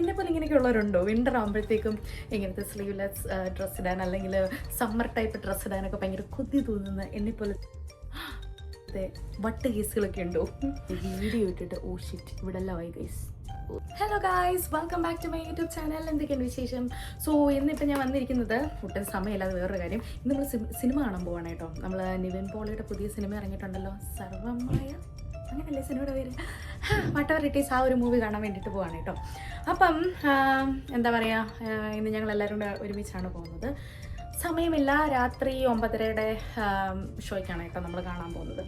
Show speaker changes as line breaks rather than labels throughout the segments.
എന്നെ പോലെ ഇങ്ങനെയൊക്കെ ഉള്ളവരുണ്ടോ? വിന്റർ ആകുമ്പോഴത്തേക്കും ഇങ്ങനത്തെ സ്ലീവ്ലെസ് ഡ്രസ്സ് ഇടാൻ അല്ലെങ്കിൽ സമ്മർ ടൈപ്പ് ഡ്രസ്സ് ഇടാനൊക്കെ ഭയങ്കര കൊതി തോന്നുന്ന എന്നെ പോലെ അതെ വട്ട് കേസുകളൊക്കെ ഉണ്ടോ? വീഡിയോ ഇട്ടിട്ട് ഓ ഷിറ്റ് ഇവിടെ ആയി guys hello guys welcome back to my YouTube channel എന്തൊക്കെയാണ് വിശേഷം? സോ ഇന്നിപ്പോൾ ഞാൻ വന്നിരിക്കുന്നത് ഒട്ടും സമയമില്ലാതെ വേറൊരു കാര്യം. ഇന്ന് നമ്മൾ സിനിമ കാണാൻ പോവാണ് കേട്ടോ. നമ്മൾ നിവിൻ പോളിയുടെ പുതിയ സിനിമ ഇറങ്ങിയിട്ടുണ്ടല്ലോ. സർവമായ. അങ്ങനല്ലേ സിനിമയുടെ പേര്? വട്ടവർ ഈസ് ആ ഒരു മൂവി കാണാൻ വേണ്ടിയിട്ട് പോവാണ് കേട്ടോ. അപ്പം എന്താ പറയുക ഇന്ന് ഞങ്ങൾ എല്ലാവരും കൂടെ ഒരുമിച്ചാണ് പോകുന്നത്. സമയമില്ല രാത്രി ഒമ്പതരയുടെ ഷോയ്ക്കാണ് കേട്ടോ നമ്മൾ കാണാൻ പോകുന്നത്.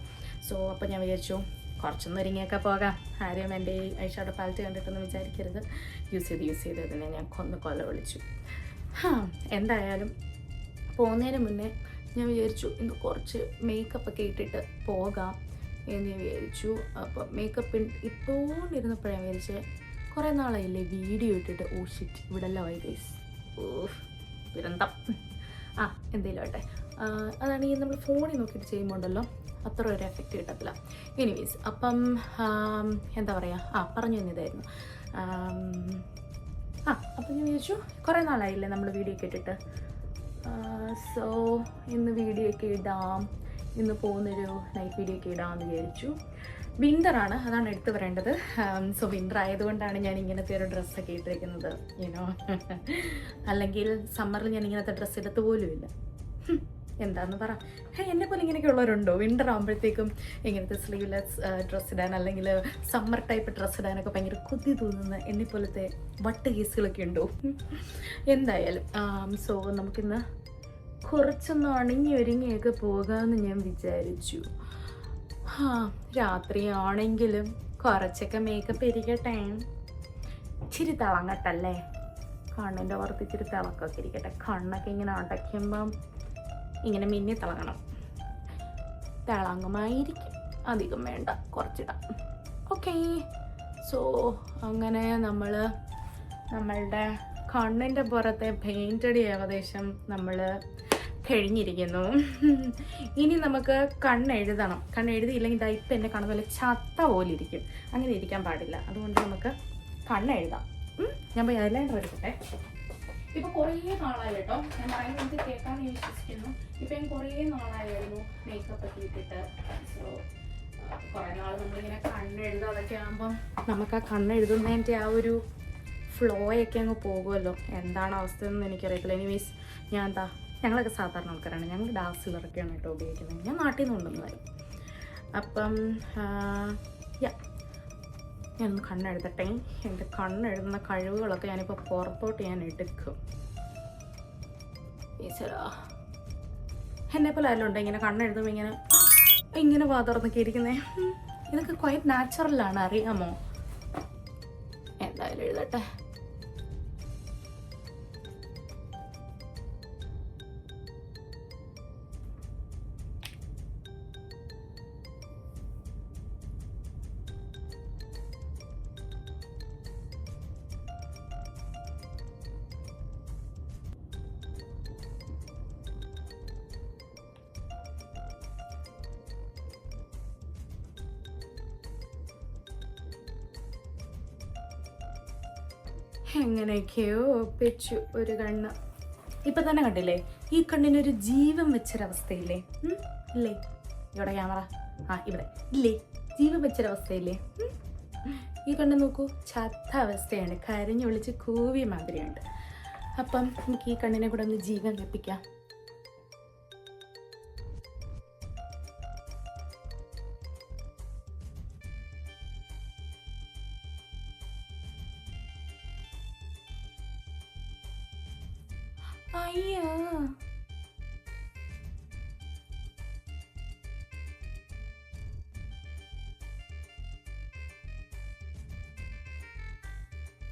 സോ അപ്പോൾ ഞാൻ വിചാരിച്ചു കുറച്ചൊന്നും ഒരുങ്ങിയൊക്കെ പോകാം. ആരും എന്റെ ഈ ഐഷാഡ് പാലറ്റ് കണ്ടിട്ടൊന്നും വിചാരിക്കരുത്. യൂസ് ചെയ്ത് യൂസ് ചെയ്ത് തന്നെ ഞാൻ കൊന്ന് കൊല വിളിച്ചു. എന്തായാലും പോകുന്നതിന് മുന്നേ ഞാൻ വിചാരിച്ചു ഇന്ന് കുറച്ച് മേക്കപ്പ് ഒക്കെ ഇട്ടിട്ട് പോകാം. എന്ന് വിചാരിച്ചു. അപ്പോൾ മേക്കപ്പ് ഇട്ടുകൊണ്ടിരുന്നപ്പോഴാണ് വിചാരിച്ചത് കുറേ നാളായില്ലേ വീഡിയോ ഇട്ടിട്ട്. ഓ ഷിറ്റ് ആയി ഗൈസ് ഓ ദുരന്തം. ആ എന്തെങ്കിലും ആട്ടെ അതാണ് ഈ നമ്മൾ ഫോണിൽ നോക്കിയിട്ട് ചെയ്യുമ്പോൾ ഉണ്ടല്ലോ അത്ര ഒരു എഫക്റ്റ് കിട്ടത്തില്ല. എനിവേസ് അപ്പം എന്താ പറയുക ആ പറഞ്ഞു തന്നതായിരുന്നു. ആ അപ്പം ഞാൻ ചോദിച്ചു കുറേ നാളായില്ലേ നമ്മൾ വീഡിയോ ഒക്കെ ഇട്ടിട്ട്. സോ ഇന്ന് വീഡിയോ ഒക്കെ ഇടാം. ഇന്ന് പോകുന്നൊരു നൈറ്റ് വീഡിയോ ഒക്കെ ഇടാമെന്ന് വിചാരിച്ചു. വിന്ററാണ് അതാണ് എടുത്തു പറയേണ്ടത് സോ വിന്റർ ആയതുകൊണ്ടാണ് ഞാൻ ഇങ്ങനത്തെ ഒരു ഡ്രസ്സൊക്കെ ഇട്ടിരിക്കുന്നത് യുനോ അല്ലെങ്കിൽ സമ്മറിൽ ഞാൻ ഇങ്ങനത്തെ ഡ്രസ്സ് എടുത്ത് പോലുമില്ല ഇല്ല. എന്താന്ന് പറ. എന്നെ പോലെ ഇങ്ങനെയൊക്കെ ഉള്ളവരുണ്ടോ? വിന്റർ ആകുമ്പോഴത്തേക്കും ഇങ്ങനത്തെ സ്ലീവ്ലെസ് ഡ്രസ്സ് ഇടാൻ അല്ലെങ്കിൽ സമ്മർ ടൈപ്പ് ഡ്രസ്സ് ഇടാനൊക്കെ ഭയങ്കര കൊതി തോന്നുന്ന എന്നെ പോലത്തെ വട്ട് കേസുകളൊക്കെ ഉണ്ടോ? എന്തായാലും സോ നമുക്കിന്ന് കുറച്ചൊന്ന് ഉണങ്ങി ഒരുങ്ങിയൊക്കെ പോകാമെന്ന് ഞാൻ വിചാരിച്ചു. ഹാ രാത്രിയാണെങ്കിലും കുറച്ചൊക്കെ മേക്കപ്പ് ഇരിക്കട്ടെ. ഇച്ചിരി തിളങ്ങട്ടല്ലേ കണ്ണിന്റെ പുറത്ത് ഇച്ചിരി തിളക്കൊക്കെ ഇരിക്കട്ടെ. കണ്ണൊക്കെ ഇങ്ങനെ അടയ്ക്കുമ്പം ഇങ്ങനെ മിന്നി തിളങ്ങണം. തിളങ്ങുമായിരിക്കും. അധികം വേണ്ട കുറച്ചിടാം. ഓക്കേ സോ അങ്ങനെ നമ്മൾ നമ്മളുടെ കണ്ണിന്റെ പുറത്തെ പെയിന്റടി ഏകദേശം നമ്മൾ കഴിഞ്ഞിരിക്കുന്നു. ഇനി നമുക്ക് കണ്ണെഴുതണം കണ്ണെഴുതിയില്ലെങ്കിൽ ഇതാ ഇപ്പം എന്റെ കണ്ണ് പോലെ ചത്ത പോലെ ഇരിക്കും. അങ്ങനെ ഇരിക്കാൻ പാടില്ല. അതുകൊണ്ട് നമുക്ക് കണ്ണെഴുതാം? ഞാൻ പോയി ഐലൈനർ എടുക്കട്ടെ. ഇപ്പൊ കുറേ നാളായി കേട്ടോ. ഞാൻ പറയുന്നത് കേൾക്കാന്ന് വിശ്വസിക്കുന്നു. ഇപ്പൊ ഞാൻ കുറേ നാളായിരുന്നു മേക്കപ്പ് ഒക്കെ ഇട്ടിട്ട്. സോ കുറേ നാൾ നമ്മളിങ്ങനെ കണ്ണെഴുതും അതൊക്കെ ആകുമ്പം നമുക്ക് ആ കണ്ണെഴുതുന്നതിന്റെ ആ ഒരു ഫ്ലോയൊക്കെ അങ്ങ് പോകുമല്ലോ. എന്താണ് അവസ്ഥ എന്ന് എനിക്കറിയത്തില്ല. എനിവേസ് ഞാൻ എന്താ ഞങ്ങളൊക്കെ സാധാരണ ആൾക്കാരാണ്. ഞങ്ങൾ ഡാസിലറൊക്കെയാണ് കേട്ടോ ഉപയോഗിക്കുന്നത്. ഞാൻ നാട്ടിൽ നിന്ന് കൊണ്ടുവന്നതായി. അപ്പം യാ ഞാനൊന്ന് കണ്ണെഴുതട്ടെ. എന്റെ കണ്ണെഴുതുന്ന കഴിവുകളൊക്കെ ഞാനിപ്പോൾ പുറത്തോട്ട് ഞാൻ എടുക്കും. എന്നെ പോലെ ആയാലും ഉണ്ട് ഇങ്ങനെ കണ്ണെഴുതുമ്പോൾ ഇങ്ങനെ ഇങ്ങനെ വാതുറന്നൊക്കെ ഇരിക്കുന്നേ. ഇതൊക്കെ ക്വയറ്റ് നാച്ചുറലാണ് അറിയാമോ? എന്തായാലും എഴുതട്ടെ. എങ്ങനെയൊക്കെയോ ഒപ്പിച്ചു ഒരു കണ്ണ്. ഇപ്പൊ തന്നെ കണ്ടില്ലേ? ഈ കണ്ണിനൊരു ജീവൻ വെച്ചൊരവസ്ഥയില്ലേ? ഇല്ലേ? ഇവിടെ ക്യാമറ. ആ ഇവിടെ. ഇല്ലേ? ജീവൻ വെച്ചൊരവസ്ഥയില്ലേ? ഈ കണ്ണ് നോക്കൂ. ചത്ത അവസ്ഥയാണ്. കരഞ്ഞു വിളിച്ച് കൂവിയ മാതിരിയുണ്ട്. അപ്പം നമുക്ക് ഈ കണ്ണിനെ കൂടെ ഒന്ന് ജീവൻ വെപ്പിക്കാം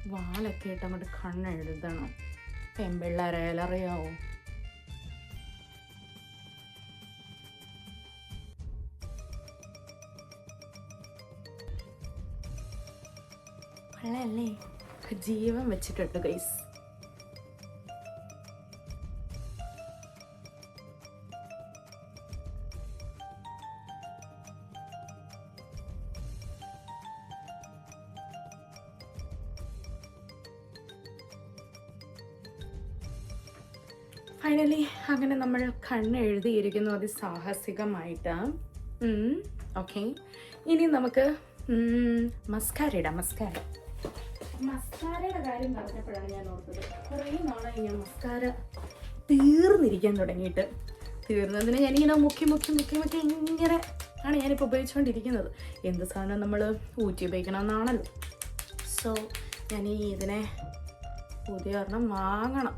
വാലൊക്കെ ഇട്ട് അങ്ങോട്ട് കണ്ണെഴുതണം. പെമ്പിള്ളേരായാലും അറിയാവോ ജീവൻ വെച്ചിട്ടുണ്ട് ഗൈസ് ഫൈനലി അങ്ങനെ നമ്മൾ കണ്ണ് എഴുതിയിരിക്കുന്നു. അതിസാഹസികമായിട്ട് ഓക്കെ ഇനി നമുക്ക് മസ്കാര ഇടാം മസ്കാര മസ്കാരയുടെ കാര്യം പറഞ്ഞപ്പോഴാണ് ഞാൻ ഓർത്തത്. കുറേ നാളായി ഞാൻ മസ്കാര തീർന്നിരിക്കാൻ തുടങ്ങിയിട്ട്. തീർന്നതിന് ഞാനിങ്ങനെ മുക്കി മുക്കി മുക്കി മുക്കി ഇങ്ങനെ ആണ് ഞാനിപ്പോൾ ഉപയോഗിച്ചുകൊണ്ടിരിക്കുന്നത് എന്ത് സാധനം നമ്മൾ ഊറ്റി ഉപയോഗിക്കണമെന്നാണല്ലോ. സോ ഞാൻ ഈ ഇതിനെ പുതിയ ഒരെണ്ണം വാങ്ങണം.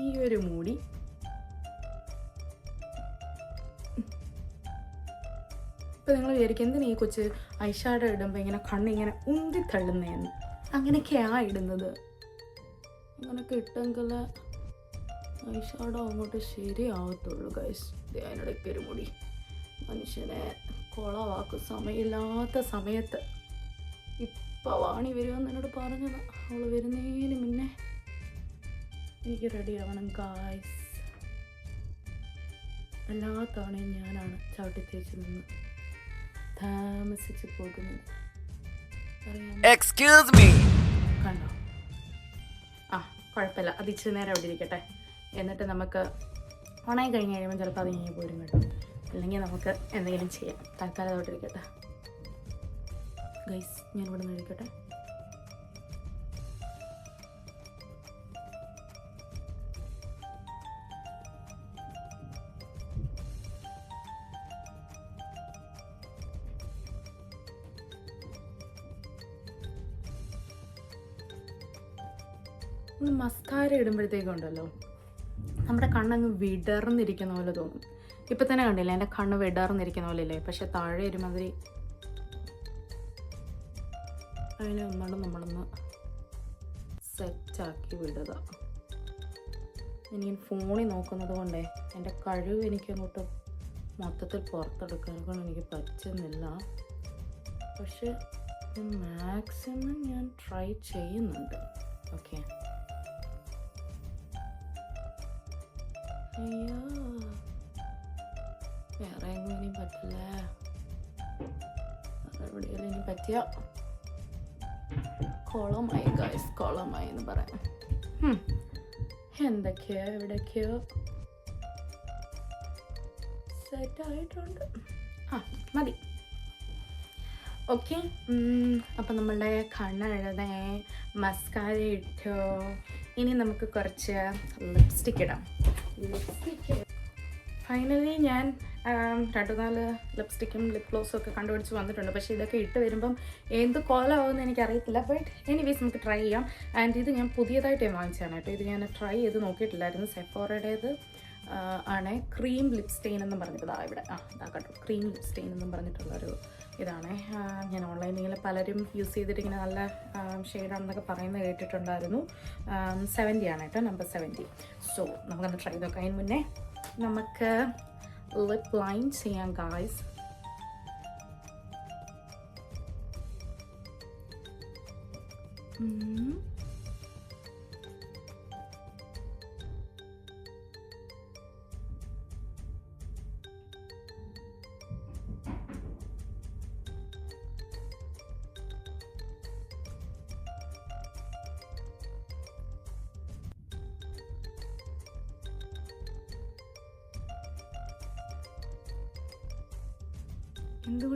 ഒരു മൂടി. ഇപ്പൊ നിങ്ങൾ വിചാരിക്കും എന്തിനാ ഈ കൊച്ച് ഐഷാഡോ ഇടുമ്പോൾ ഇങ്ങനെ കണ്ണിങ്ങനെ ഉന്തി തള്ളുന്നതെന്ന് അങ്ങനെയൊക്കെയാ ഇടുന്നത്. അങ്ങനെയൊക്കെ ഇട്ടെങ്കിൽ ഐഷാഡോ അങ്ങോട്ട് ശരിയാവത്തുള്ളൂ ഗൈസ് അതിനിടയ്ക്ക് ഒരു മുടി. മനുഷ്യനെ കുളവാക്കും. സമയമില്ലാത്ത സമയത്ത്. ഇപ്പൊ വാണി വരുമെന്ന് എന്നോട് പറഞ്ഞത്. അവൾ വരുന്നതിന് മുന്നേ എനിക്ക് റെഡി ആവണം ഗായ്സ് എല്ലാ തവണയും ഞാനാണ് ചവിട്ടി തേച്ച് നിന്ന് താമസിച്ച് പോകുന്നത്.
Excuse me.
കണ്ടോ? ആ കുഴപ്പമില്ല. അത് ഇച്ചിരി നേരം അവിടെ ഇരിക്കട്ടെ. എന്നിട്ട് നമുക്ക് ഉണങ്ങി കഴിഞ്ഞ് കഴിയുമ്പോൾ ചിലപ്പോൾ അത് ഇങ്ങനെ പോരും കേട്ടോ. അല്ലെങ്കിൽ നമുക്ക് എന്തെങ്കിലും ചെയ്യാം. തൽക്കാലം അവിടെ ഇരിക്കട്ടെ. ഗൈസ് ഞാൻ ഇവിടെ നിന്ന് ഇരിക്കട്ടെ. മസ്കാര ഇടുമ്പോഴത്തേക്കും ഉണ്ടല്ലോ. നമ്മുടെ കണ്ണങ്ങ് വിടർന്നിരിക്കുന്ന പോലെ തോന്നും. ഇപ്പൊ തന്നെ കണ്ടില്ലേ എന്റെ കണ്ണ് വിടർന്നിരിക്കുന്ന പോലെ ഇല്ലേ പക്ഷെ താഴെ ഒരുമാതിരി അതിനെ ഒന്നാണ് നമ്മളൊന്ന് സെറ്റാക്കി വിടുക. ഇനി ഫോണിൽ നോക്കുന്നത് കൊണ്ടേ എന്റെ കഴിവ് എനിക്ക് അങ്ങോട്ട് മൊത്തത്തിൽ പുറത്തെടുക്കാൻ കൊണ്ട് എനിക്ക് പറ്റുന്നില്ല. പക്ഷെ മാക്സിമം ഞാൻ ട്രൈ ചെയ്യുന്നുണ്ട്. ഓക്കെ അയ്യോ. വേറെ എങ്ങും ഇനി പറ്റില്ല. വേറെ എവിടെയെങ്കിലും ഇനി പറ്റിയ? കോളമായി ഗൈസ് കോളമായി എന്ന് പറയാം. എന്തൊക്കെയോ എവിടെയൊക്കെയോ. സെറ്റ് ആയിട്ടുണ്ട്. ആ മതി. ഓക്കെ അപ്പം നമ്മളുടെ കണ്ണെഴുതേ മസ്കാര ഇട്ടു. ഇനി നമുക്ക് കുറച്ച് ലിപ്സ്റ്റിക് ഇടാം. ഫൈനലി ഞാൻ രണ്ടു നാല് ലിപ്സ്റ്റിക്കും ലിപ് ഗ്ലോസും ഒക്കെ കണ്ടുപിടിച്ച് വന്നിട്ടുണ്ട്. പക്ഷേ ഇതൊക്കെ ഇട്ട് വരുമ്പം എന്ത് കോലമാവുമെന്ന് എനിക്കറിയത്തില്ല. ബട്ട് എനിവേസ് നമുക്ക് ട്രൈ ചെയ്യാം. ആൻഡ് ഇത് ഞാൻ പുതിയതായിട്ട് വാങ്ങിച്ചതാണ് കേട്ടോ. ഇത് ഞാൻ ട്രൈ ചെയ്ത് നോക്കിയിട്ടില്ലായിരുന്നു. സെഫോറയുടേത് ആണ് ക്രീം ലിപ് സ്റ്റെയിൻ എന്നും പറഞ്ഞിട്ട് ഇതാ ഇവിടെ. ആ ഇതാ കേട്ടോ ക്രീം ലിപ് സ്റ്റെയിൻ എന്നും പറഞ്ഞിട്ടുള്ളൊരു ഇതാണ്. ഞാൻ ഓൺലൈനിൽ പലരും യൂസ് ചെയ്തിട്ട് ഇങ്ങനെ നല്ല ഷെയ്ഡാണെന്നൊക്കെ പറയുന്നത് കേട്ടിട്ടുണ്ടായിരുന്നു. സെവന്റി ആണ് കേട്ടോ നമ്പർ സെവന്റി സോ നമുക്കൊന്ന് ട്രൈ നോക്കാം. അതിന് മുന്നേ നമുക്ക് ലിപ് ലൈൻ ചെയ്യാം ഗായ്സ് എന്തുകൊണ്ട് എന്റെ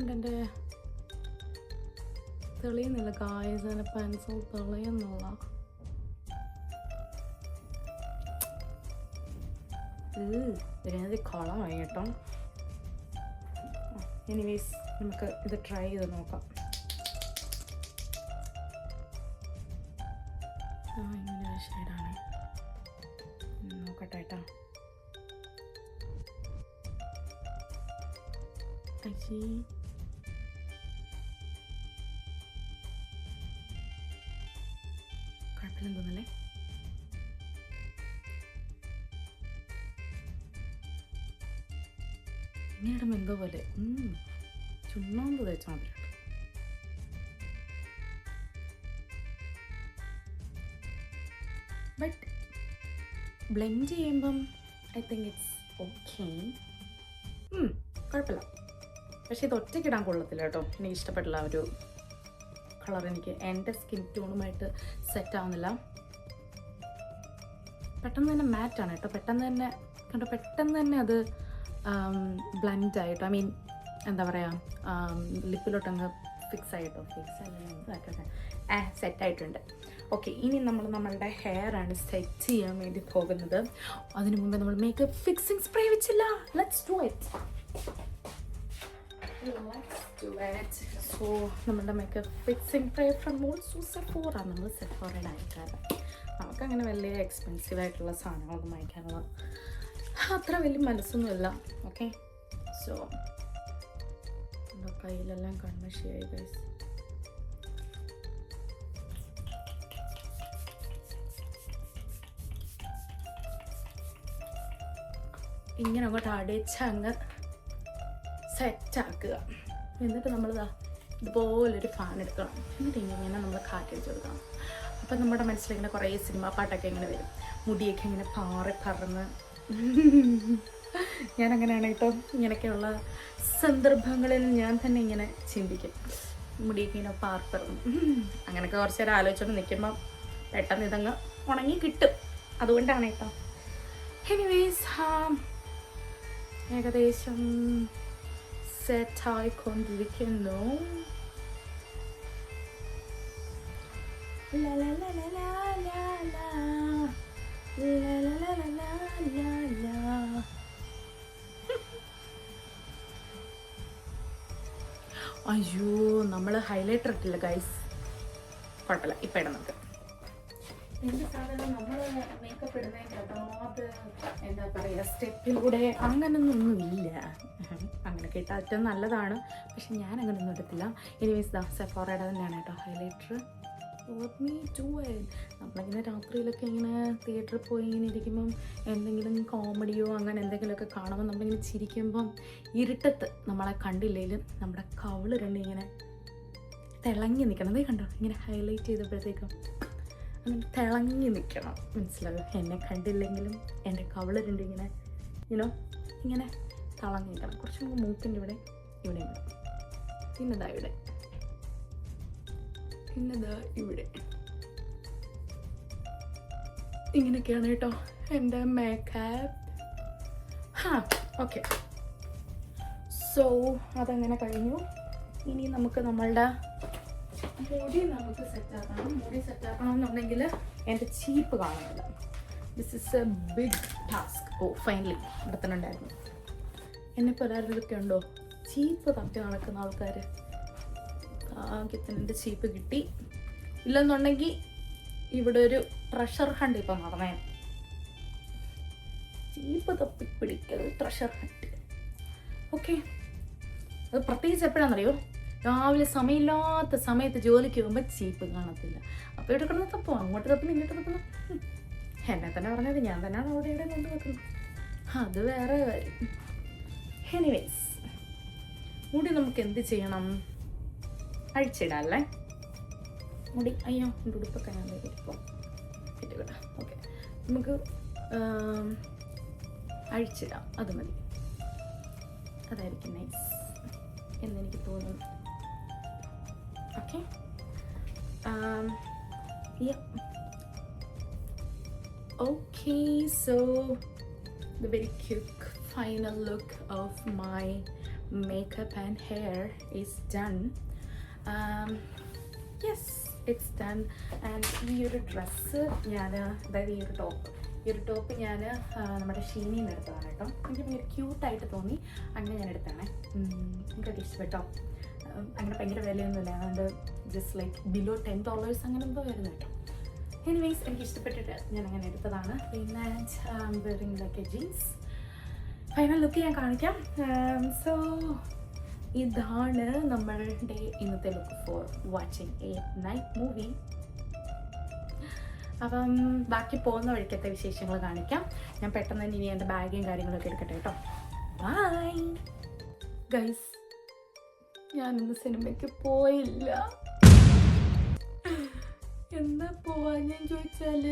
തെളിയുന്നില്ല? കായസ് എന്റെ പെൻസിൽ തെളിയുന്നില്ല. ഇതിനകത്ത് കുളമായി എനിവേസ് നമുക്ക് ഇത് ട്രൈ ചെയ്ത് നോക്കാം. അയ്യേ കുഴപ്പമില്ലെന്ന് തോന്നല്ലേ ഇങ്ങനെ എന്തോ പോലെ ചുണ്ണാമ്പ് തേച്ച മതി ബട്ട് ബ്ലെൻഡ് ചെയ്യുമ്പം ഐ തിങ്ക് ഇറ്റ്സ് ഓക്കെ കുഴപ്പമില്ല പക്ഷെ ഇത് ഒറ്റയ്ക്കിടാൻ കൊള്ളത്തില്ല കേട്ടോ. എനിക്ക് ഇഷ്ടപ്പെട്ടില്ല ഒരു കളർ എനിക്ക് എന്റെ സ്കിൻ ടോണുമായിട്ട് സെറ്റ് ആവുന്നില്ല. പെട്ടെന്ന് തന്നെ മാറ്റാണ് കേട്ടോ. പെട്ടെന്ന് തന്നെ കണ്ടോ? പെട്ടെന്ന് തന്നെ അത് ബ്ലൻഡ് ആയിട്ടോ. ഐ മീൻ എന്താ പറയുക ലിപ്പിലോട്ടങ്ങ് ഫിക്സ് ആയിട്ടോ. ഫിക്സ് ആയിട്ടോ ആ സെറ്റ് ആയിട്ടുണ്ട്. ഓക്കെ ഇനി നമ്മൾ നമ്മളുടെ ഹെയർ ആണ് സെറ്റ് ചെയ്യാൻ വേണ്ടി പോകുന്നത്. അതിനു മുമ്പ് നമ്മൾ മേക്കപ്പ് ഫിക്സിംഗ് സ്പ്രേ വെച്ചില്ല. ലെറ്റ്സ് ഡു ഇറ്റ് സോ നമ്മുടെ മേക്കപ്പ് ഫിക്സിംഗ് പ്രൈ ഫ്രം മോൾസു സെഫോറാണ് നമ്മൾ സെഫോറയുടെ ആൾക്കാരാണ് നമുക്കങ്ങനെ വലിയ എക്സ്പെൻസീവ് ആയിട്ടുള്ള സാധനങ്ങളൊന്നും വാങ്ങിക്കാനുള്ള അത്ര വലിയ മനസ്സൊന്നുമില്ല. ഓക്കെ സോ കയ്യിലെല്ലാം കൺമഷിയായി ഗൈസ് ഇങ്ങനെ അങ്ങോട്ട് അടിച്ച അങ്ങ് സെറ്റാക്കുക എന്നിട്ട് നമ്മളിതാ ഇതുപോലൊരു ഫാൻ എടുക്കണം. എന്നിട്ട് ഇങ്ങനെ നമ്മൾ കാറ്റടിച്ച് കൊടുക്കണം. അപ്പം നമ്മുടെ മനസ്സിലിങ്ങനെ കുറേ സിനിമ പാട്ടൊക്കെ ഇങ്ങനെ വരും. മുടിയൊക്കെ ഇങ്ങനെ പാറി പറന്ന്. ഞാൻ അങ്ങനെയാണ് കേട്ടോ. ഇങ്ങനെയൊക്കെയുള്ള സന്ദർഭങ്ങളിൽ ഞാൻ തന്നെ ഇങ്ങനെ ചിന്തിക്കും. മുടിയൊക്കെ ഇങ്ങനെ പാർപ്പിറന്നു അങ്ങനെയൊക്കെ കുറച്ച് നേരം ആലോചിച്ചോണ്ട് നിൽക്കുമ്പോൾ പെട്ടെന്ന് ഇതങ്ങ് ഉണങ്ങി കിട്ടും. അതുകൊണ്ടാണ് കേട്ടോ. എനിവേസ് ഏകദേശം സെറ്റായിക്കൊണ്ടിരിക്കുന്നു. അയ്യോ നമ്മൾ ഹൈലൈറ്റർ ഇട്ടില്ല ഗൈസ് കുഴപ്പമില്ല ഇപ്പം ഇടാം നമുക്ക് എന്ത് എന്താ പറയുക സ്റ്റെപ്പിലൂടെ അങ്ങനൊന്നും ഇല്ല. അങ്ങനെ കേട്ടാൽ ഏറ്റവും നല്ലതാണ്. പക്ഷെ ഞാൻ അങ്ങനെയൊന്നും എടുത്തില്ല. മീൻസ് ദാ സെഫോറയുടെ തന്നെയാണ് കേട്ടോ ഹൈലൈറ്റർ മീ ടു നമ്മളിങ്ങനെ രാത്രിയിലൊക്കെ ഇങ്ങനെ തിയേറ്ററിൽ പോയി ഇങ്ങനെ ഇരിക്കുമ്പം എന്തെങ്കിലും കോമഡിയോ അങ്ങനെ എന്തെങ്കിലുമൊക്കെ കാണുമ്പോൾ നമ്മളിങ്ങനെ ചിരിക്കുമ്പം ഇരുട്ടത്ത് നമ്മളെ കണ്ടില്ലെങ്കിലും നമ്മുടെ കവിൾ രണ്ട് ഇങ്ങനെ തിളങ്ങി നിൽക്കണം അതേ കണ്ടോ? ഇങ്ങനെ ഹൈലൈറ്റ് ചെയ്തപ്പോഴത്തേക്കും അങ്ങനെ തിളങ്ങി നിൽക്കണം മനസ്സിലാവും എന്നെ കണ്ടില്ലെങ്കിലും എന്റെ കവിൾ രണ്ട് ഇങ്ങനെ ഇങ്ങനെ തിളങ്ങി നിൽക്കണം കുറച്ചും കൂടി മൂക്കിന്റെ ഇവിടെ ഇവിടെ ഉണ്ട് പിന്നെതാ ഇവിടെ. പിന്നെതാ ഇവിടെ. ഇങ്ങനെയൊക്കെയാണ് കേട്ടോ എന്റെ മേക്കപ്പ് ഹാ ഓക്കെ സോ അതങ്ങനെ കഴിഞ്ഞു. ഇനി നമുക്ക് നമ്മളുടെ മുടി നമുക്ക് സെറ്റാക്കണം മുടി സെറ്റാക്കണം എന്നുണ്ടെങ്കിൽ എന്റെ ചീപ്പ് കാണുന്നില്ല. This is a big task oh finally ഇവിടെ എന്നെപ്പോലെ ആരെങ്കിലുമൊക്കെ ഉണ്ടോ? ചീപ്പ് തപ്പി നടക്കുന്ന ആൾക്കാർ ഭാഗ്യത്തിന് എന്റെ ചീപ്പ് കിട്ടി. ഇല്ലെന്നുണ്ടെങ്കിൽ ഇവിടെ ഒരു ട്രഷർ ഹണ്ട് ഇപ്പം നടന്നേ. ചീപ്പ് തപ്പി പിടിക്കൽ ട്രഷർ ഹണ്ട് ഓക്കെ അത് പ്രത്യേകിച്ച് എപ്പോഴാണെന്നറിയോ? രാവിലെ സമയമില്ലാത്ത സമയത്ത് ജോലിക്ക് പോകുമ്പോൾ ചീപ്പ് കാണത്തില്ല. അപ്പോൾ ഇവിടെ കിടന്ന് തപ്പോ അങ്ങോട്ട് തപ്പുന്നു ഇങ്ങോട്ട് തപ്പുന്നു എന്നെ തന്നെ പറഞ്ഞത് ഞാൻ തന്നെയാണ് അവിടെ ഇവിടെ കൊണ്ടുവെക്കുന്നത് അത് വേറെ കാര്യം. എനിവേസ് മുടി നമുക്ക് എന്ത് ചെയ്യണം? അഴിച്ചിടാം അല്ലേ മുടി അയ്യോ ഉടുപ്പൊക്കെ ഞാൻ ഇപ്പോൾ ഓക്കെ നമുക്ക് അഴിച്ചിടാം. അത് മതി. അതായിരിക്കും നൈസ് എന്നെനിക്ക് തോന്നുന്നു. Okay okay so the very quick final look of my makeup and hair is done. Um, yes, it's done. And ഈ ഒരു ഡ്രസ്സ് ഞാൻ അതായത് ഈ ഒരു ടോപ്പ് ഈ ഒരു ടോപ്പ് ഞാൻ നമ്മുടെ ഷീനിൽ നിന്ന് എടുത്തതാണ് കേട്ടോ. എനിക്ക് ഭയങ്കര ക്യൂട്ടായിട്ട് തോന്നി. അങ്ങനെ ഞാൻ എടുത്താണ് എനിക്കത് ഇഷ്ടപ്പെട്ടോ? അങ്ങനെ ഭയങ്കര വിലയൊന്നുമില്ല. അതുകൊണ്ട് just like below ten dollars അങ്ങനെ എന്തോ വരുന്നു കേട്ടോ. എനിവേസ് എനിക്ക് ഇഷ്ടപ്പെട്ടിട്ട് ഞാൻ അങ്ങനെ എടുത്തതാണ്. പിന്നെ wearing like a jeans final look ഞാൻ കാണിക്കാം. സോ ഇതാണ് നമ്മളുടെ ഇന്നത്തെ look for watching a night movie അപ്പം ബാക്കി പോകുന്ന വഴിക്കത്തെ വിശേഷങ്ങൾ കാണിക്കാം. ഞാൻ പെട്ടെന്ന് തന്നെ ഇനി എന്റെ ബാഗും കാര്യങ്ങളൊക്കെ എടുക്കട്ടെ കേട്ടോ. ബൈ ഗൈസ് ഞാനിന്ന് സിനിമയ്ക്ക് പോയില്ല. എന്താ പോവാൻ ഞാൻ ചോദിച്ചാൽ?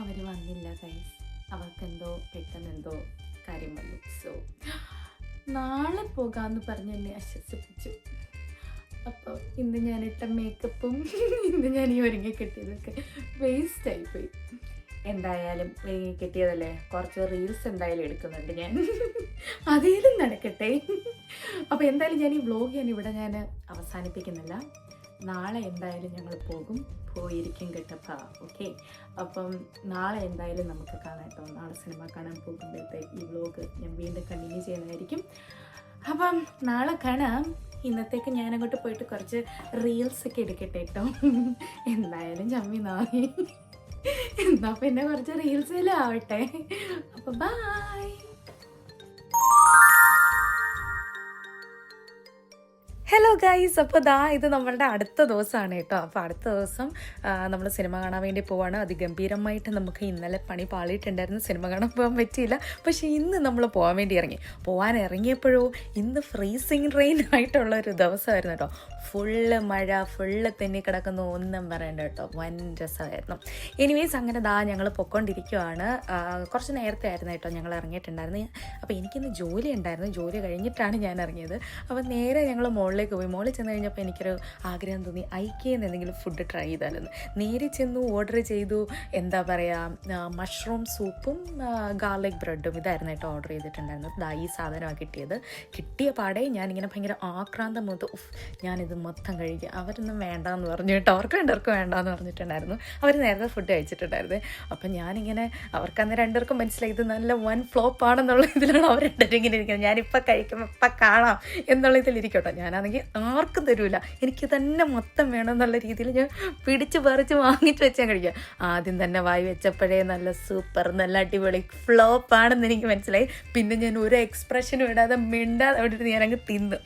അവർ വന്നില്ല ഗൈസ് അവർക്കെന്തോ പെട്ടെന്ന് എന്തോ കാര്യം വന്നു. സോ നാളെ പോകാന്ന് പറഞ്ഞ് എന്നെ ആശ്വസിപ്പിച്ചു അപ്പോൾ ഇന്ന് ഞാൻ ഇട്ട മേക്കപ്പും ഇന്ന് ഞാൻ ഈ ഒരുങ്ങി കിട്ടിയതൊക്കെ വേസ്റ്റ് ആയിപ്പോയി എന്തായാലും ഒരുങ്ങി കിട്ടിയതല്ലേ? കുറച്ച് റീൽസ് എന്തായാലും എടുക്കുന്നുണ്ട് ഞാൻ. അതേലും നടക്കട്ടെ. അപ്പോൾ എന്തായാലും ഞാൻ ഈ വ്ലോഗ് ഞാൻ ഇവിടെ ഞാൻ അവസാനിപ്പിക്കുന്നില്ല. നാളെ എന്തായാലും ഞങ്ങൾ പോകും. പോയിരിക്കും കേട്ടപ്പ. ഓക്കെ അപ്പം നാളെ എന്തായാലും നമുക്ക് കാണാം കേട്ടോ. നാളെ സിനിമ കാണാൻ പോകുമ്പോഴത്തേക്ക് ഈ വ്ലോഗ് ഞാൻ വീണ്ടും കണ്ടിന്യൂ ചെയ്യുന്നതായിരിക്കും. അപ്പം നാളെ കാണാം. ഇന്നത്തേക്ക് ഞാനങ്ങോട്ട് പോയിട്ട് കുറച്ച് റീൽസ് ഒക്കെ എടുക്കട്ടെ കേട്ടോ. എന്തായാലും ചമ്മി നാളെ എന്നാ പിന്നെ കുറച്ച് റീൽസ് എല്ലാം ആവട്ടെ. അപ്പൊ ബൈ ഹലോ ഗൈസ് അപ്പോൾ ദാ ഇത് നമ്മളുടെ അടുത്ത ദിവസമാണ് കേട്ടോ. അപ്പോൾ അടുത്ത ദിവസം നമ്മൾ സിനിമ കാണാൻ വേണ്ടി പോവാണ്. അതിഗംഭീരമായിട്ട് നമുക്ക് ഇന്നലെ പണി പാളിയിട്ടുണ്ടായിരുന്നു. സിനിമ കാണാൻ പോകാൻ പറ്റിയില്ല. പക്ഷേ ഇന്ന് നമ്മൾ പോകാൻ വേണ്ടി ഇറങ്ങി. പോകാൻ ഇറങ്ങിയപ്പോഴോ ഇന്ന് ഫ്രീസിങ് റെയിൻ ആയിട്ടുള്ള ഒരു ദിവസമായിരുന്നു കേട്ടോ. ഫുള്ള് മഴ ഫുള്ള് തെന്നി കിടക്കുന്ന ഒന്നും പറയണ്ട കേട്ടോ. വൻ രസമായിരുന്നു. എനിവേസ് അങ്ങനെ ദാ ഞങ്ങൾ പൊക്കോണ്ടിരിക്കുവാണ് കുറച്ച് നേരത്തെ ആയിരുന്നു കേട്ടോ ഞങ്ങൾ ഇറങ്ങിയിട്ടുണ്ടായിരുന്നു. അപ്പോൾ എനിക്കിന്ന് ജോലി ഉണ്ടായിരുന്നു. ജോലി കഴിഞ്ഞിട്ടാണ് ഞാൻ ഇറങ്ങിയത്. അപ്പോൾ നേരെ ഞങ്ങൾ മുകളിലേക്ക് പോയി. മുകളിൽ ചെന്ന് കഴിഞ്ഞപ്പോൾ എനിക്കൊരു ആഗ്രഹം തോന്നി. ഐക്കിയെന്ന് എന്തെങ്കിലും ഫുഡ് ട്രൈ ചെയ്താലെന്ന്. നേരെ ചെന്നു ഓർഡർ ചെയ്തു. എന്താ പറയുക മഷ്റൂം സൂപ്പും ഗാർലിക് ബ്രെഡും ഇതായിരുന്നു കേട്ടോ ഓർഡർ ചെയ്തിട്ടുണ്ടായിരുന്നത്. ദാ ഈ സാധനമാണ് കിട്ടിയത്. കിട്ടിയ പാടെ ഞാനിങ്ങനെ ഭയങ്കര ആക്രാന്തം മുതൽ ഉഫ് ഞാനിത് മൊത്തം കഴിക്കുക. അവരൊന്നും വേണ്ടാന്ന് പറഞ്ഞു കേട്ടോ. അവർക്ക് രണ്ടുപേർക്കും വേണ്ടാന്ന് പറഞ്ഞിട്ടുണ്ടായിരുന്നു. അവർ നേരത്തെ ഫുഡ് കഴിച്ചിട്ടുണ്ടായിരുന്നു. അപ്പം ഞാനിങ്ങനെ അവർക്ക് അന്ന് രണ്ടുപേർക്കും മനസ്സിലായി ഇത് നല്ല വൺ ഫ്ലോപ്പ് ആണെന്നുള്ള ഇതിലാണ് അവർ ഇങ്ങനെ ഇരിക്കുന്നത്. ഞാനിപ്പോൾ കഴിക്കുമ്പോൾ ഇപ്പം കാണാം എന്നുള്ള ഇതിലിരിക്കട്ടോ ഞാനാണെങ്കിൽ ആർക്കും തരൂല. എനിക്ക് തന്നെ മൊത്തം വേണം എന്നുള്ള രീതിയിൽ ഞാൻ പിടിച്ച് പറിച്ച് വാങ്ങിച്ച് വെച്ചാൽ കഴിക്കുക. ആദ്യം തന്നെ വായി വെച്ചപ്പോഴേ നല്ല സൂപ്പർ നല്ല അടിപൊളി ഫ്ലോപ്പ് ആണെന്ന് എനിക്ക് മനസ്സിലായി. പിന്നെ ഞാൻ ഒരു എക്സ്പ്രഷനും ഇടാതെ മിണ്ടാതെ അവിടെ ഇരുന്ന് ഞാനങ്ങ് തിന്നു.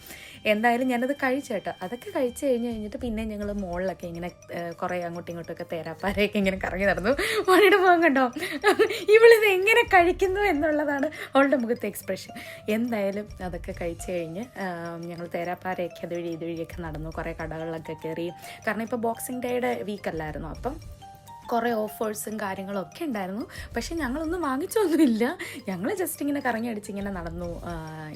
എന്തായാലും ഞാനത് കഴിച്ചേട്ടോ അതൊക്കെ കഴിച്ച് കഴിഞ്ഞ് കഴിഞ്ഞിട്ട് പിന്നെ ഞങ്ങൾ മുകളിലൊക്കെ ഇങ്ങനെ കുറേ അങ്ങോട്ടും ഇങ്ങോട്ടൊക്കെ തേരാപ്പാരയൊക്കെ ഇങ്ങനെ കറങ്ങി നടന്നു. മോനയുടെ മുഖം കണ്ടോ? ഇവളിത് എങ്ങനെ കഴിക്കുന്നു എന്നുള്ളതാണ് അവളുടെ മുഖത്തെ എക്സ്പ്രഷൻ. എന്തായാലും അതൊക്കെ കഴിച്ച് കഴിഞ്ഞ് ഞങ്ങൾ തേരാപ്പാരയൊക്കെ അതുവഴി ഇതുവഴിയൊക്കെ നടന്നു. കുറേ കടകളിലൊക്കെ കയറി കാരണം ഇപ്പോൾ ബോക്സിംഗ് ഡേയുടെ വീക്കല്ലായിരുന്നു അപ്പം കുറേ ഓഫേഴ്സും കാര്യങ്ങളും ഒക്കെ ഉണ്ടായിരുന്നു. പക്ഷേ ഞങ്ങളൊന്നും വാങ്ങിച്ചൊന്നുമില്ല. ഞങ്ങൾ ജസ്റ്റ് ഇങ്ങനെ കറങ്ങിയടിച്ച് ഇങ്ങനെ നടന്നു.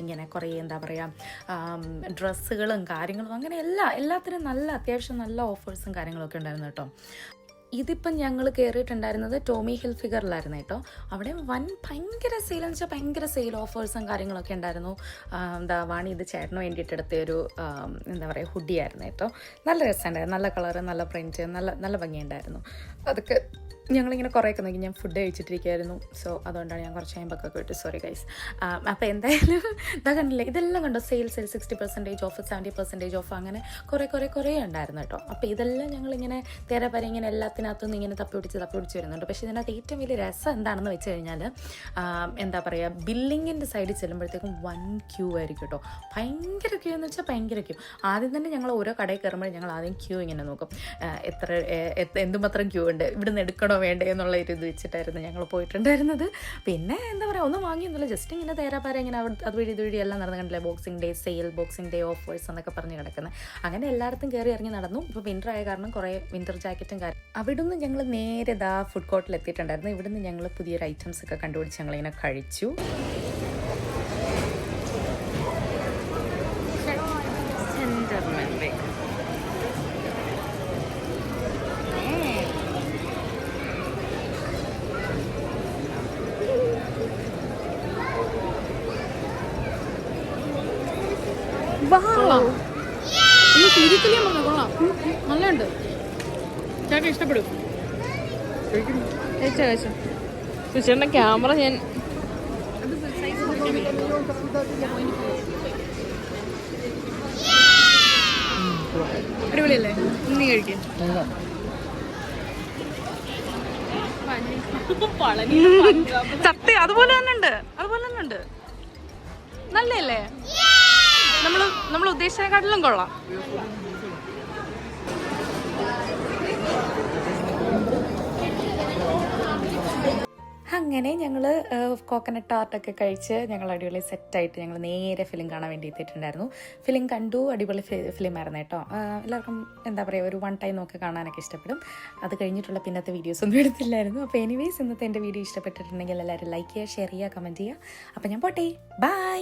ഇങ്ങനെ കുറേ എന്താ പറയുക ഡ്രസ്സുകളും കാര്യങ്ങളും അങ്ങനെ എല്ലാ എല്ലാത്തിനും നല്ല അത്യാവശ്യം നല്ല ഓഫേഴ്സും കാര്യങ്ങളൊക്കെ ഉണ്ടായിരുന്നു കേട്ടോ. ഇതിപ്പം ഞങ്ങൾ കയറിയിട്ടുണ്ടായിരുന്നത് ടോമി ഹിൽ ഫിഗറിലായിരുന്നു കേട്ടോ. അവിടെ വൻ ഭയങ്കര സെയിൽ എന്ന് വെച്ചാൽ ഭയങ്കര സെയിൽ ഓഫേഴ്സും കാര്യങ്ങളൊക്കെ ഉണ്ടായിരുന്നു. എന്താ വാണി ഇത് ചേട്ടന് വേണ്ടിയിട്ട് എടുത്ത ഒരു എന്താ പറയുക ഹുഡിയായിരുന്നു കേട്ടോ. നല്ല രസമുണ്ടായിരുന്നു. നല്ല കളറ് നല്ല പ്രിന്റ് നല്ല നല്ല ഭംഗിയുണ്ടായിരുന്നു. അതൊക്കെ ഞങ്ങളിങ്ങനെ കുറേയൊക്കെ നോക്കി. ഞാൻ ഫുഡ് കഴിച്ചിട്ടിരിക്കുകയായിരുന്നു. സോ അതുകൊണ്ടാണ് ഞാൻ കുറച്ച് കഴിയുമ്പോൾ വിട്ടു സോറി ഗൈസ് അപ്പോൾ എന്തായാലും ഇതാ കണ്ടില്ലേ? ഇതെല്ലാം കണ്ടോ? Sale sale sixty percentage off seventy percentage off അങ്ങനെ കുറേ കുറേ കുറേ ഉണ്ടായിരുന്നു കേട്ടോ. അപ്പോൾ ഇതെല്ലാം ഞങ്ങളിങ്ങനെ തേരെ പര ഇങ്ങനെ എല്ലാത്തിനകത്തുനിന്ന് ഇങ്ങനെ തപ്പി പിടിച്ച് തപ്പി പിടിച്ച് വരുന്നുണ്ട്. പക്ഷേ ഇതിനകത്ത് ഏറ്റവും വലിയ രസം എന്താണെന്ന് വെച്ച് കഴിഞ്ഞാൽ എന്താ പറയുക ബില്ലിങ്ങിന്റെ സൈഡിൽ ചെല്ലുമ്പോഴത്തേക്കും വൺ ക്യൂ ആയിരിക്കും കേട്ടോ. ഭയങ്കര ക്യൂ എന്ന് വെച്ചാൽ ഭയങ്കര ക്യൂ ആദ്യം തന്നെ ഞങ്ങൾ ഓരോ കടയിൽ കയറുമ്പോൾ ഞങ്ങൾ ആദ്യം ക്യൂ ഇങ്ങനെ നോക്കും. എത്ര- എന്തുമാത്രം ക്യൂ ഉണ്ട്? ഇവിടുന്ന് എടുക്കണോ വേണ്ടേ എന്നുള്ള ഒരു ഇത് വെച്ചിട്ടായിരുന്നു ഞങ്ങൾ പോയിട്ടുണ്ടായിരുന്നത്. പിന്നെ എന്താ പറയുക ഒന്നും വാങ്ങിയൊന്നുമില്ല. ജസ്റ്റ് ഇങ്ങനെ തേരാപ്പാര ഇങ്ങനെ അതുവഴി ഇതുവഴി എല്ലാം നടന്നു കണ്ടില്ലേ? Boxing day sale boxing day offers എന്നൊക്കെ പറഞ്ഞ് കിടക്കുന്നത് അങ്ങനെ എല്ലായിടത്തും കയറി ഇറങ്ങി നടന്നു. ഇപ്പോൾ വിന്റർ ആയ കാരണം കുറേ വിന്റർ ജാക്കറ്റും കാര്യം അവിടുന്ന് ഞങ്ങൾ നേരെ ദാ ഫുഡ് കോർട്ടിൽ എത്തിയിട്ടുണ്ടായിരുന്നു. ഇവിടുന്ന് ഞങ്ങൾ പുതിയൊരു ഐറ്റംസ് ഒക്കെ കണ്ടുപിടിച്ച് ഞങ്ങളിങ്ങനെ കഴിച്ചു.
ഇന്ന് സീരിയസ്ലി പറഞ്ഞു കൊള്ളാം. നല്ലുണ്ട് ചേട്ടൻ ഇഷ്ടപ്പെടും. കഴിച്ചോ കഴിച്ചോ സുചേട്ടന്റെ ക്യാമറ ഞാൻ അടിപൊളിയല്ലേ? നീ കഴിക്കേ. സത്യം അതുപോലെ തന്നെ ഉണ്ട്. അതുപോലെ തന്നെ ഉണ്ട്. നല്ലല്ലേ നമ്മൾ ഉദ്ദേശിച്ചതിനെക്കാട്ടിലും കൊള്ളാം.
അങ്ങനെ ഞങ്ങൾ കോക്കനട്ട് ആർട്ടൊക്കെ കഴിച്ച് ഞങ്ങൾ അടിപൊളി സെറ്റായിട്ട് ഞങ്ങൾ നേരെ ഫിലിം കാണാൻ വേണ്ടി എത്തിയിട്ടുണ്ടായിരുന്നു. ഫിലിം കണ്ടു അടിപൊളി ഫിലിം ആയിരുന്നു കേട്ടോ. എല്ലാവർക്കും എന്താ പറയുക ഒരു വൺ ടൈം ഒക്കെ കാണാനൊക്കെ ഇഷ്ടപ്പെടും. അത് കഴിഞ്ഞിട്ടുള്ള പിന്നത്തെ വീഡിയോസ് ഒന്നും എടുത്തില്ലായിരുന്നു. അപ്പോൾ എനിവേസ് ഇന്നത്തെ എന്റെ വീഡിയോ ഇഷ്ടപ്പെട്ടിട്ടുണ്ടെങ്കിൽ എല്ലാവരും ലൈക്ക് ചെയ്യുക ഷെയർ ചെയ്യുക കമന്റ് ചെയ്യുക. അപ്പോൾ ഞാൻ പോട്ടെ. ബൈ